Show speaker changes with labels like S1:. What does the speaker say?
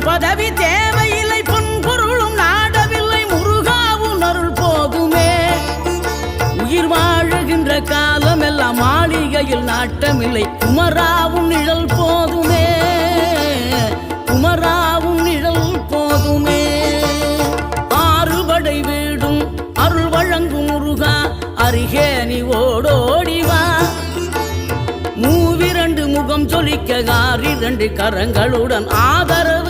S1: பணம் பதவி தேவையில்லை பொன் பொருளும் நாடவில்லை முருகாவும் அருள் போதுமே. உயிர் வாழுகின்ற காலம் எல்லாம் மாளிகையில் நாட்டமில்லை குமராவும் நிழல் போதுமே. குமராவும் நிழல் போதுமே. ஆறுபடை வீடும் அருள் வழங்கும் முருகா அருகே நீ ஓடோடிவா மூவிரண்டு முகம் ஜொலிக்க ஆறிரண்டு கரங்களுடன் ஆதரவு